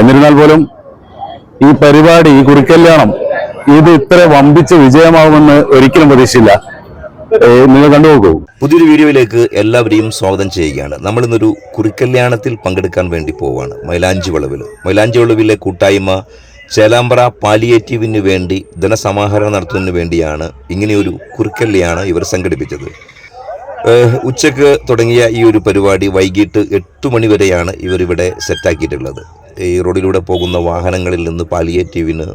എന്നിരുന്നാൽ പോലും ഈ പരിപാടി ഈ കുറിക്കല്യാണം ഇത് ഇത്ര വമ്പിച്ച് വിജയമാവുമെന്ന് ഒരിക്കലും പ്രതീക്ഷയില്ല നിങ്ങൾ കണ്ടുപോകൂ പുതിയൊരു വീഡിയോയിലേക്ക് എല്ലാവരെയും സ്വാഗതം ചെയ്യുകയാണ്. നമ്മൾ ഇന്നൊരു കുറിക്കല്യാണത്തിൽ പങ്കെടുക്കാൻ വേണ്ടി പോവാണ്. മൈലാഞ്ചി വളവിൽ. മൈലാഞ്ചി വളവിലെ കൂട്ടായ്മ ചേലാമ്പ്ര പാലിയേറ്റീവിന് വേണ്ടി ധനസമാഹരണം നടത്തുന്നതിന് വേണ്ടിയാണ് ഇങ്ങനെയൊരു കുറിക്കല്യാണം ഇവർ സംഘടിപ്പിച്ചത്. ഉച്ചയ്ക്ക് തുടങ്ങിയ ഈ ഒരു പരിപാടി വൈകിട്ട് എട്ട് മണിവരെയാണ് ഇവരിവിടെ സെറ്റാക്കിയിട്ടുള്ളത് ഈ റോഡിലൂടെ പോകുന്ന വാഹനങ്ങളിൽ നിന്ന് പാലിയേറ്റീവിന്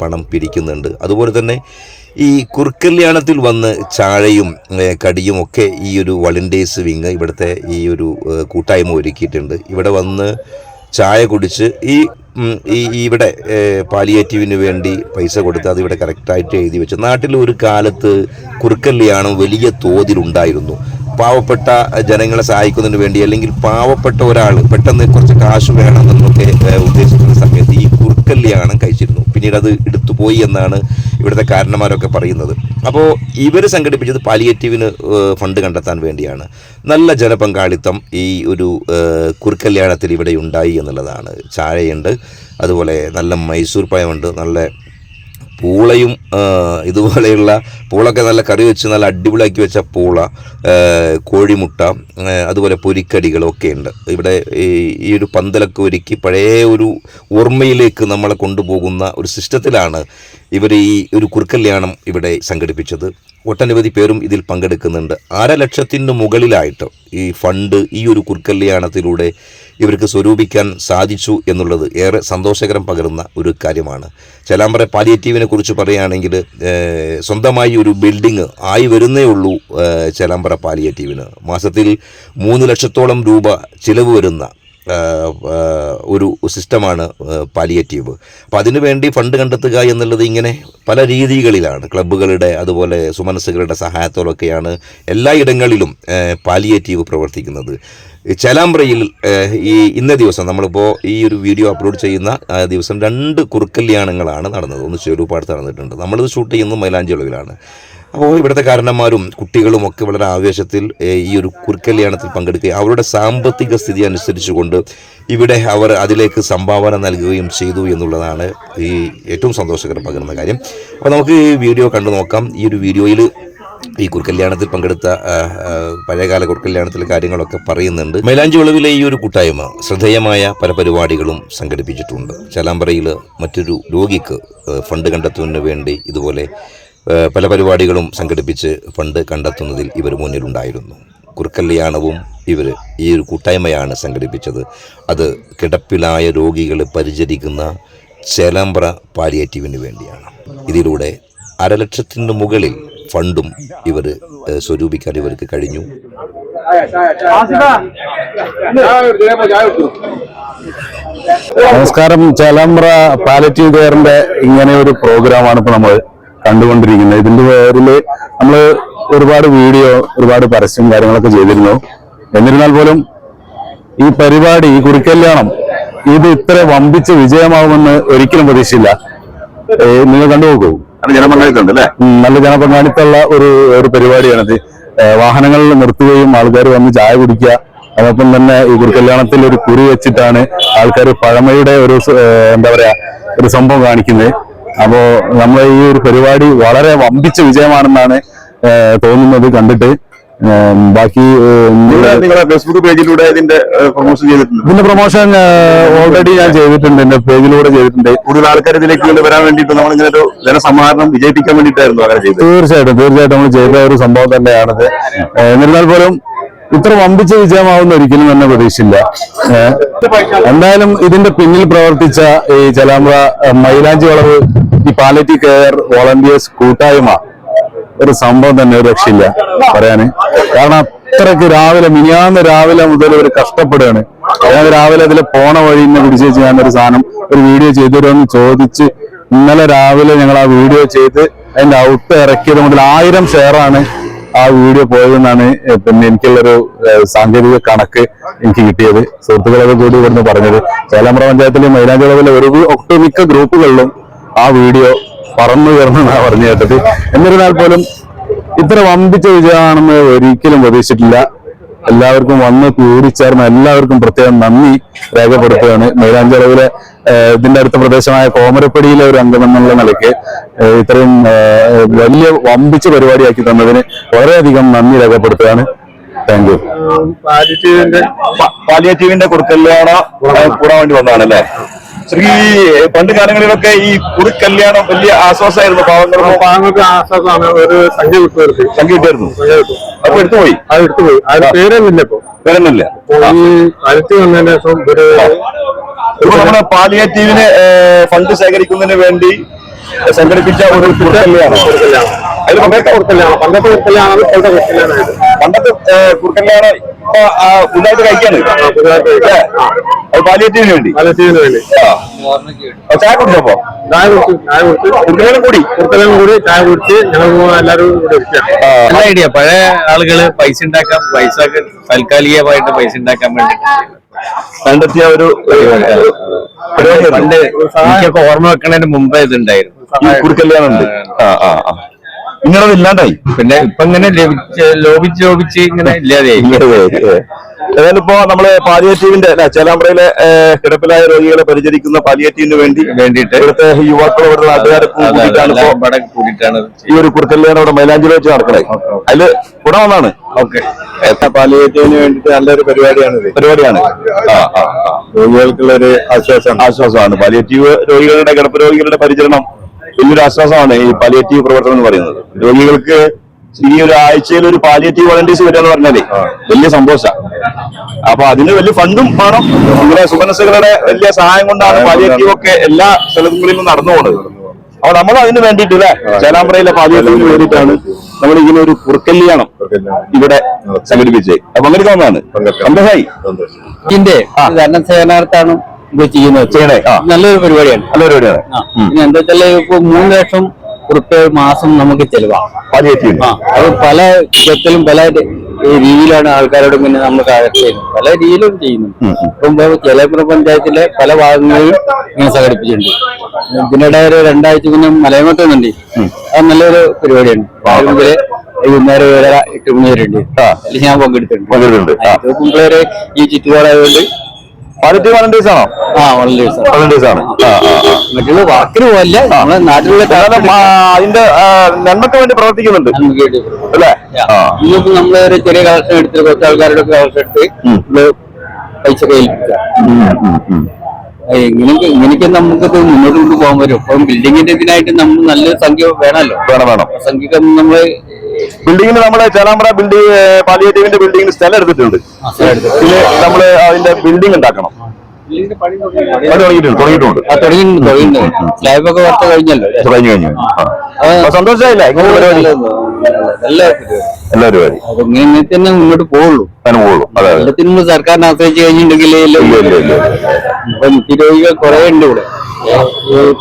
പണം പിരിക്കുന്നുണ്ട്. അതുപോലെ തന്നെ ഈ കുറുക്കല്യാണത്തിൽ വന്ന് ചാഴയും കടിയും ഒക്കെ ഈ ഒരു വളണ്ടിയേഴ്സ് വിങ് ഇവിടുത്തെ ഈ ഒരു കൂട്ടായ്മ ഒരുക്കിയിട്ടുണ്ട്. ഇവിടെ വന്ന് ചായ കുടിച്ച് ഈ ഈ ഇവിടെ പാലിയേറ്റീവിന് വേണ്ടി പൈസ കൊടുത്ത് അത് ഇവിടെ കറക്റ്റായിട്ട് എഴുതി വെച്ചു നാട്ടിൽ ഒരു കാലത്ത് കുറുക്കല്യാണം വലിയ തോതിലുണ്ടായിരുന്നു. പാവപ്പെട്ട ജനങ്ങളെ സഹായിക്കുന്നതിന് വേണ്ടി അല്ലെങ്കിൽ പാവപ്പെട്ട ഒരാൾ പെട്ടെന്ന് കുറച്ച് കാശ് വേണം എന്നൊക്കെ ഉദ്ദേശിക്കുന്ന സമയത്ത് ഈ കുറുക്കല്യാണം കഴിച്ചിരുന്നു. പിന്നീട് അത് എടുത്തു പോയി എന്നാണ് ഇവിടുത്തെ കാരണന്മാരൊക്കെ പറയുന്നത്. അപ്പോൾ ഇവർ സംഘടിപ്പിച്ചത് പാലിയേറ്റീവിന് ഫണ്ട് കണ്ടെത്താൻ വേണ്ടിയാണ്. നല്ല ജനപങ്കാളിത്തം ഈ ഒരു കുറുക്കല്യാണത്തിൽ ഇവിടെ ഉണ്ടായി എന്നുള്ളതാണ്. ചായയുണ്ട് അതുപോലെ നല്ല മൈസൂർ പഴമുണ്ട് നല്ല പൂളയും ഇതുപോലെയുള്ള പൂളൊക്കെ നല്ല കറി വെച്ച് നല്ല അടിപൊളിയാക്കി വെച്ച പൂള കോഴിമുട്ട അതുപോലെ പൊരിക്കടികളൊക്കെ ഉണ്ട്. ഇവിടെ ഈ ഒരു പന്തലൊക്കെ ഒരുക്കി പഴയ ഒരു ഓർമ്മയിലേക്ക് നമ്മളെ കൊണ്ടുപോകുന്ന ഒരു സിസ്റ്റത്തിലാണ് ഇവർ ഈ ഒരു കുറുക്കല്യാണം ഇവിടെ സംഘടിപ്പിച്ചത്. ഒട്ടനവധി പേരും ഇതിൽ പങ്കെടുക്കുന്നുണ്ട്. അര ലക്ഷത്തിന് മുകളിലായിട്ട് ഈ ഫണ്ട് ഈ ഒരു കുറുക്കല്യാണത്തിലൂടെ ഇവർക്ക് സ്വരൂപിക്കാൻ സാധിച്ചു എന്നുള്ളത് ഏറെ സന്തോഷകരം പകരുന്ന ഒരു കാര്യമാണ്. ചെലാമ്പറ പാലിയേറ്റീവിനെ കുറിച്ച് പറയുകയാണെങ്കിൽ സ്വന്തമായി ഒരു ബിൽഡിംഗ് ആയി വരുന്നേ ഉള്ളൂ ചെലാമ്പറ പാലിയേറ്റീവിന്. മാസത്തിൽ മൂന്ന് ലക്ഷത്തോളം രൂപ ചിലവ് വരുന്ന ഒരു സിസ്റ്റമാണ് പാലിയേറ്റീവ്. അപ്പോൾ അതിനുവേണ്ടി ഫണ്ട് കണ്ടെത്തുക എന്നുള്ളത് ഇങ്ങനെ പല രീതികളിലാണ്. ക്ലബ്ബുകളുടെ അതുപോലെ സുമനസ്സുകളുടെ സഹായത്തോടൊക്കെയാണ് എല്ലായിടങ്ങളിലും പാലിയേറ്റീവ് പ്രവർത്തിക്കുന്നത്. ചേലാമ്പ്രയിൽ ഈ ഇന്ന ദിവസം നമ്മളിപ്പോൾ ഈ ഒരു വീഡിയോ അപ്ലോഡ് ചെയ്യുന്ന ദിവസം രണ്ട് കുറുക്കല്യാണങ്ങളാണ് നടന്നത്. ഒന്ന് ചെറുപാടത്ത് നടന്നിട്ടുണ്ട്. നമ്മളിത് ഷൂട്ട് ചെയ്യുന്നത് മൈലാഞ്ചിളവിലാണ് അപ്പോൾ ഇവിടുത്തെ കാരണന്മാരും കുട്ടികളും ഒക്കെ വളരെ ആവേശത്തിൽ ഈ ഒരു കുർക്കല്യാണത്തിൽ പങ്കെടുക്കുകയും അവരുടെ സാമ്പത്തിക സ്ഥിതി അനുസരിച്ചുകൊണ്ട് ഇവിടെ അവർ അതിലേക്ക് സംഭാവന നൽകുകയും ചെയ്തു എന്നുള്ളതാണ് ഈ ഏറ്റവും സന്തോഷകരം പകരുന്ന കാര്യം. അപ്പോൾ നമുക്ക് ഈ വീഡിയോ കണ്ടു നോക്കാം. ഈ ഒരു വീഡിയോയിൽ ഈ കുർക്കല്യാണത്തിൽ പങ്കെടുത്ത പഴയകാല കുർക്കല്യാണത്തിലെ കാര്യങ്ങളൊക്കെ പറയുന്നുണ്ട്. മൈലാഞ്ചി വിളവിലെ ഈ ഒരു കൂട്ടായ്മ ശ്രദ്ധേയമായ പല പരിപാടികളും സംഘടിപ്പിച്ചിട്ടുണ്ട്. ചലാമ്പറയിൽ മറ്റൊരു രോഗിക്ക് ഫണ്ട് കണ്ടെത്തുന്നതിന് വേണ്ടി ഇതുപോലെ പല പരിപാടികളും സംഘടിപ്പിച്ച് ഫണ്ട് കണ്ടെത്തുന്നതിൽ ഇവർ മുന്നിലുണ്ടായിരുന്നു. കുറുക്കല്യാണവും ഇവർ ഈ ഒരു കൂട്ടായ്മയാണ് സംഘടിപ്പിച്ചത്. അത് കിടപ്പിലായ രോഗികളെ പരിചരിക്കുന്ന ചേലാമ്പ്ര പാലിയേറ്റീവിന് വേണ്ടിയാണ്. ഇതിലൂടെ അരലക്ഷത്തിന് മുകളിൽ ഫണ്ടും ഇവർ സ്വരൂപിക്കാൻ ഇവർക്ക് കഴിഞ്ഞു. നമസ്കാരം. ചേലാമ്പ്ര പാലറ്റീവ് കെയറിന്റെ ഇങ്ങനെ ഒരു പ്രോഗ്രാമാണ് ഇപ്പൊ നമ്മൾ കണ്ടുകൊണ്ടിരിക്കുന്നത്. ഇതിന്റെ പേരിൽ നമ്മൾ ഒരുപാട് വീഡിയോ ഒരുപാട് പരസ്യം കാര്യങ്ങളൊക്കെ ചെയ്തിരുന്നു. എന്നിരുന്നാൽ പോലും ഈ പരിപാടി ഈ കുറിക്കല്യാണം ഇത് ഇത്ര വമ്പിച്ച് വിജയമാവുമെന്ന് ഒരിക്കലും പ്രതീക്ഷയില്ല നിങ്ങൾ കണ്ടുപോകൂ നല്ല ജനപങ്കാളിത്തമുള്ള ഒരു ഒരു പരിപാടിയാണിത്. വാഹനങ്ങളിൽ നിർത്തുകയും ആൾക്കാർ വന്ന് ചായ കുടിക്കുക അതോടൊപ്പം തന്നെ ഈ കുറിക്കല്യാണത്തിൽ ഒരു കുറി വെച്ചിട്ടാണ് ആൾക്കാർ പഴമയുടെ ഒരു എന്താ പറയാ ഒരു സംഭവം കാണിക്കുന്നത്. അപ്പോ നമ്മളെ ഈ ഒരു പരിപാടി വളരെ വമ്പിച്ച വിജയമാണെന്നാണ് തോന്നുന്നത് കണ്ടിട്ട്. ബാക്കി നിങ്ങളുടെ ഫേസ്ബുക്ക് പേജിലൂടെ ഇതിന്റെ പ്രൊമോഷൻ ചെയ്തിട്ടുണ്ട്. ഇതിന്റെ പ്രൊമോഷൻ ഓൾറെഡി ഞാൻ ചെയ്തിട്ടുണ്ട് എന്റെ പേജിലൂടെ ചെയ്തിട്ടുണ്ട്. കൂടുതൽ ആൾക്കാർ ഇതിലേക്ക് വരാൻ വേണ്ടിയിട്ട് നമ്മൾ ഇങ്ങനെ ഒരു ജനസമാഹരണം വിജയിപ്പിക്കാൻ വേണ്ടിയിട്ടായിരുന്നു അങ്ങനെ ചെയ്തത്. തീർച്ചയായിട്ടും തീർച്ചയായിട്ടും നമ്മൾ ചെയ്ത ഒരു സംഭവം തന്നെയാണത്. എന്നിരുന്നാൽ പോലും ഇത്ര വമ്പിച്ച വിജയമാവുന്ന ഒരിക്കലും തന്നെ പ്രതീക്ഷയില്ല എന്തായാലും ഇതിന്റെ പിന്നിൽ പ്രവർത്തിച്ച ഈ ചലാമ്പ്ര മൈലാഞ്ചി വളവ് ഈ പാലറ്റി കെയർ വോളണ്ടിയേഴ്സ് കൂട്ടായ്മ ഒരു സംഭവം തന്നെ ഒരു രക്ഷയില്ല. പറയാന്. കാരണം അത്രയ്ക്ക് രാവിലെ മിനിയാന്ന് രാവിലെ മുതൽ ഒരു കഷ്ടപ്പെടുകയാണ്. ഞാൻ രാവിലെ അതിലെ പോണ വഴി ഇന്നെ പിടിച്ചു വെച്ച് ഞാൻ ഒരു സാധനം ഒരു വീഡിയോ ചെയ്തുതരുമെന്ന് ചോദിച്ച് ഇന്നലെ രാവിലെ ഞങ്ങൾ ആ വീഡിയോ ചെയ്ത് അതിന്റെ ഔട്ട് ഇറക്കിയത് മുതൽ ആയിരം ഷെയറാണ് ആ വീഡിയോ പോയതെന്നാണ് പിന്നെ എനിക്കുള്ളൊരു സാങ്കേതിക കണക്ക് എനിക്ക് കിട്ടിയത്. സുഹൃത്തുക്കളൊക്കെ കൂടി ഇവിടുന്ന് പറഞ്ഞത്. ചേലാമ്പ്ര പഞ്ചായത്തിലെ മൈലാഞ്ചിളവിലെ ഒരു ഒട്ടുമിക്ക ഗ്രൂപ്പുകളിലും ആ വീഡിയോ പറന്നു കയറുന്നതാണ് പറഞ്ഞു കേട്ടത് എന്നിരുന്നാൽ പോലും ഇത്ര വമ്പിച്ച വിജയമാണെന്ന് ഒരിക്കലും പ്രതീക്ഷിച്ചിട്ടില്ല. എല്ലാവർക്കും വന്ന് കൂടിച്ചേർന്ന എല്ലാവർക്കും പ്രത്യേകം നന്ദി രേഖപ്പെടുത്തുകയാണ്. മൈലാഞ്ചിറവിലെ ഇതിന്റെ അടുത്ത പ്രദേശമായ കോമരപ്പടിയിലെ ഒരു അംഗം എന്നുള്ള നിലയ്ക്ക് ഇത്രയും വലിയ വമ്പിച്ച പരിപാടിയാക്കി തന്നതിന് വളരെയധികം നന്ദി രേഖപ്പെടുത്തുകയാണ്. താങ്ക് യു പാലിയേറ്റീവിന്റെ കുറുക്കല്യാണം കൂടാൻ വേണ്ടി വന്നതാണ് ഈ പണ്ട് കാലങ്ങളിലൊക്കെ ഈ കുറുക്കല്യാണം വലിയ ആശ്വാസമായിരുന്നു പാവങ്ങൾക്ക് പാങ്ങൾക്ക് ആശ്വാസമാണ്. ഒരു സംഖ്യ കിട്ടുമായിരുന്നു. സംഖ്യ കിട്ടും. അപ്പൊ എടുത്തുപോയി അത് എടുത്തുപോയി അതിന് പേരൊന്നുമില്ല ഇപ്പൊ. പേരൊന്നുമില്ല. ഈ വന്നതിന് ശേഷം ഒരു ഇപ്പൊ നമ്മുടെ പാലിയേറ്റീവിന് ഫണ്ട് ശേഖരിക്കുന്നതിന് വേണ്ടി സംഘടിപ്പിച്ച ഒരു കുറുക്കല്യാണം അതിൽ പണ്ടത്തെ കുറുക്കല്യാണം പണ്ടത്തെ കുറുക്കല്യാണം ഇപ്പോഴത്തെ കുറുക്കല്യാണമായിട്ട് പണ്ടത്തെ കുറുക്കല്യാണം പുതുതായിട്ട് കഴിക്കാണ്. പാലിയേറ്റീവിന് വേണ്ടി. വേണ്ടി. ചായ കുടിച്ചപ്പോ ചായ കുടിച്ചു ചായ കുടിച്ചു. കുട്ടികളും കൂടി? കുട്ടികളും കൂടി ചായ കുടിച്ച് ഞങ്ങൾ എല്ലാവരും കൂടി ആ, നല്ല ഐഡിയ പഴയ ആളുകൾ പൈസ ഉണ്ടാക്കാൻ പൈസ താൽക്കാലികമായിട്ട് പൈസ ഉണ്ടാക്കാൻ വേണ്ടി കണ്ടെത്തിയ ഒരു. പണ്ട് എനിക്കൊക്കെ ഓർമ്മ വെക്കണതിന് മുമ്പേ ഇതുണ്ടായിരുന്നു. കുടുക്കല്യാണുണ്ട് ആ ആ ആ. ഇങ്ങനത് ഇല്ലാണ്ടായി. പിന്നെ ഇപ്പൊ ഇങ്ങനെ ലോപിച്ച് ലോപിച്ച് ഇങ്ങനെ ഇല്ലാതെയായി. ഏതായാലും ഇപ്പോ നമ്മൾ പാലിയേറ്റീവിന്റെ അല്ല ചേലാമ്പ്രയിലെ കിടപ്പിലായ രോഗികളെ പരിചരിക്കുന്ന പാലിയേറ്റീവിന് വേണ്ടി വേണ്ടിയിട്ട് ഇവിടുത്തെ യുവാക്കൾ ഇവിടുത്തെ നാട്ടുകാരെ കൂട്ടിയിട്ടാണ് കൂടെ കൂടിയിട്ടാണ് ഈ ഒരു കുറുക്കല്യാണം ഇവിടെ മൈലാഞ്ചി വെച്ച് നടക്കണേ. അതിൽ ഗുണം ഒന്നാണ്. ഓക്കെ. പാലിയേറ്റീവിന് വേണ്ടിട്ട് നല്ലൊരു പരിപാടിയാണ് പരിപാടിയാണ്. ആ ആ രോഗികൾക്കുള്ള ഒരു ആശ്വാസമാണ്. ആശ്വാസമാണ്. പാലിയേറ്റീവ് രോഗികളുടെ കിടപ്പ് രോഗികളുടെ പരിചരണം വലിയൊരു ആശ്വാസമാണ് ഈ പാലിയേറ്റീവ് പ്രവർത്തനം എന്ന് പറയുന്നത്. രോഗികൾക്ക് ഈ ഒരു ആഴ്ചയിൽ ഒരു പാലിയേറ്റീവ് വോളണ്ടീസ് വരിക എന്ന് പറഞ്ഞാലേ വലിയ സന്തോഷം. അപ്പൊ അതിന് വലിയ ഫണ്ടും വേണം. നമ്മുടെ സുഖനസുകളുടെ വലിയ സഹായം കൊണ്ടാണ് പാലിയേറ്റീവ് ഒക്കെ എല്ലാ സ്ഥലങ്ങളിലും നടന്നു പോകുന്നത് അപ്പൊ നമ്മൾ അതിന് വേണ്ടിയിട്ട് അല്ലെ ചേലാമ്പ്രയിലെ പാലിയേറ്റീവിന് വേണ്ടിയിട്ടാണ് നമ്മൾ ഇങ്ങനെ ഒരു കുറുക്കല്യാണം ഇവിടെ സംഘടിപ്പിച്ചത്. അപ്പൊ പങ്കെടുക്കാവുന്നതാണ് സന്തോഷമായി ഇതിന്റെ സേവനാർത്ഥാണ് ഇത് ചെയ്യുന്നത് ചെയ്യണേ. നല്ലൊരു പരിപാടിയാണ്. നല്ലൊരു പരിപാടിയാണ്. എന്താ വെച്ചാൽ ഇപ്പൊ മൂന്ന് ലക്ഷം ഉറുപ്പ്യ മാസം നമുക്ക് ആ അത് പല വിധത്തിലും പല രീതിയിലാണ് ആൾക്കാരോട് പിന്നെ നമ്മൾ ചെയ്യുന്നത്. പല രീതിയിലും ചെയ്യുന്നു ഇപ്പം ചേലേപ്പുറ പഞ്ചായത്തിലെ പല ഭാഗങ്ങളിലും ഇങ്ങനെ സംഘടിപ്പിച്ചിട്ടുണ്ട്. ഇതിനിടെ ഒരു രണ്ടാഴ്ച പിന്നെ മലയമട്ട് വന്നിട്ടുണ്ട്. അത് നല്ലൊരു പരിപാടിയാണ്. മുതൽ വൈകുന്നേരം വരെ എട്ട് മണി വരെ ഉണ്ട് അതിൽ ഞാൻ പങ്കെടുത്തിട്ടുണ്ട്. പങ്കെടുത്തിട്ടുണ്ട്. പിള്ളേര് ഈ ചുറ്റുപാടായതുകൊണ്ട് പാലിയേറ്റീവ് വളണ്ടിയേഴ്സ് ആണോ? ആ വളണ്ടിയേഴ്സ് മറ്റുള്ള നമ്മളെ നാട്ടിലുള്ള അതിന്റെ നന്മക്ക് വേണ്ടി പ്രവർത്തിക്കുന്നുണ്ട്. അല്ലേ? ഇന്നിപ്പോ നമ്മൾ ഒരു ചെറിയ കളക്ഷൻ എടുത്ത് കുറച്ച് ആൾക്കാരുടെ കളക്ഷൻ എടുത്ത് പൈസ കയ്യിലില്ല ഇങ്ങനെയൊക്കെ ഇങ്ങനെയൊക്കെ നമുക്കിത് മുന്നോട്ട് കൊണ്ടുപോകാൻ പറ്റും. അപ്പം ബിൽഡിങ്ങിന്റെ ഇതിനായിട്ട് നമ്മൾ നല്ലൊരു സംഖ്യ വേണമല്ലോ. വേണം വേണം. സംഖ്യ നമ്മൾ ബിൽഡിങ്ങിന് നമ്മൾ ചേലാമ്പ്ര ബിൽഡിംഗ് പാലിയേറ്റീവിന്റെ ബിൽഡിങ്ങിന് സ്ഥലം എടുത്തിട്ടുണ്ട്. പിന്നെ നമ്മൾ അതിന്റെ ബിൽഡിംഗ് ഉണ്ടാക്കണം. സ്ലാബൊക്കെ കഴിഞ്ഞല്ലോ. കഴിഞ്ഞു കഴിഞ്ഞു. ആ. ആ. അപ്പൊ സന്തോഷമായില്ലേ ഇങ്ങനെ പരിപാടി. നല്ല പരിപാടി. എല്ലാ പരിപാടി ഇങ്ങനെ ഇങ്ങനെ തന്നെ മുന്നോട്ട് പോകുള്ളൂ അതെ എല്ലാത്തിനും സർക്കാരിനെ ആശ്രയിച്ച് കഴിഞ്ഞിട്ടുണ്ടെങ്കിൽ അപ്പൊ കുറെ ഉണ്ട് ഇവിടെ.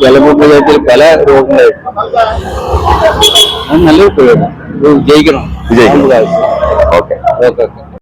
ചിലപ്പോൾ പഞ്ചായത്തിൽ പല രോഗങ്ങളുണ്ട്. അത് നല്ലൊരു പരിപാടി ജയിക്കണം. വിജയിക്കണം. ഓക്കെ. Okay okay.